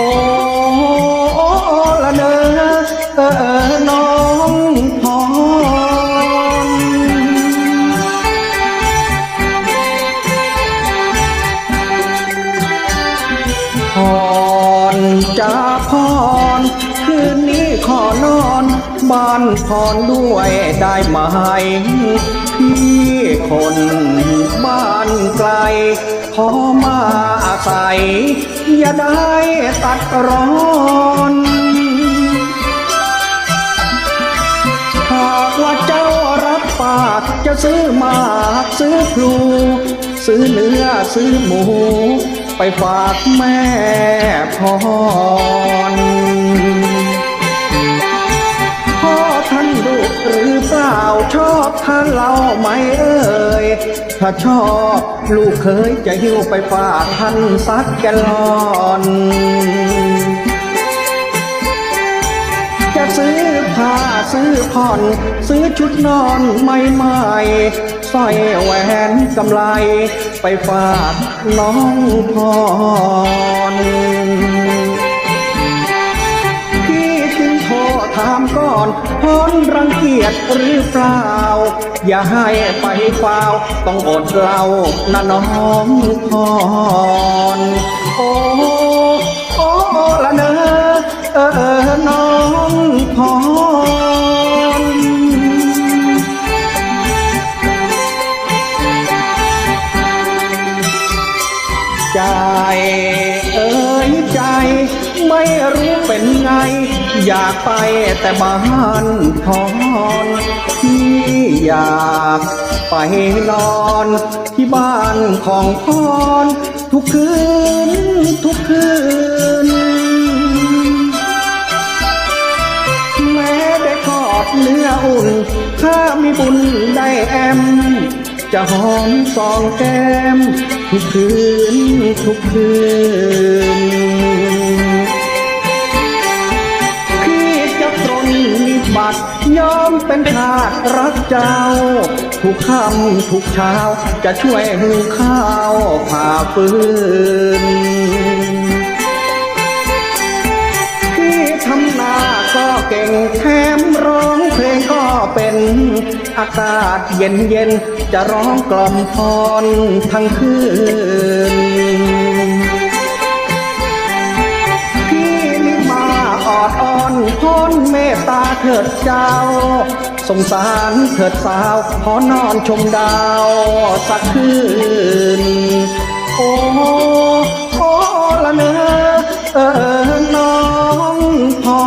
โอ้ละเนอเออน้องพรพรจะพรคืนนี้ขอนอน บ้านพรด้วยได้ไหมพี่คนบ้านไกล ขอมาอาศัย อย่าได้ตัดร้อนหากว่าเจ้ารับปากจะซื้อมาซื้อพลูซื้อเนื้อซื้อหมู ไปฝากแม่พร เรเอ่ย ถ้าชอบลูกเคยจะหิ้วไปฝากท่านสักแกลอนจะซื้อผ้าซื้อผ่อน ซื้อชุดนอนใหม่ๆสร้อยแหวนกำไรไปฝากน้องพร รรังเกียจหรือเปล่า อย่าให้ไปฟาต้องอดเล่านะน้องพรโอ้โอ้ละเนอเออน้องพรใจเอ้ยใจ ไม่รู้เป็นไง อยากไปแต่บ้านพรที่อยากไปนอนที่บ้านของพรทุกคืนทุกคืน แม้ได้กอดเนื้ออุ่น ถ้ามีบุญได้แอม จะหอมสองแก้ม ทุกคืนทุกคืน นิบัติยอมเป็นทาสรักเจ้า ทุกค่ำทุกเช้า จะช่วยหุงข้าวผ่าฟืนพี่ทำนาก็เก่งแถมร้องเพลงก็เป็นอากาศเย็นเย็นจะร้องกล่อมพรทั้งคืน อนเมตตาเถิดเจ้า สงสารเถิดสาว ขอนอนชมดาวสักคืน โอ้โอ้ละเนอเออน้องพอ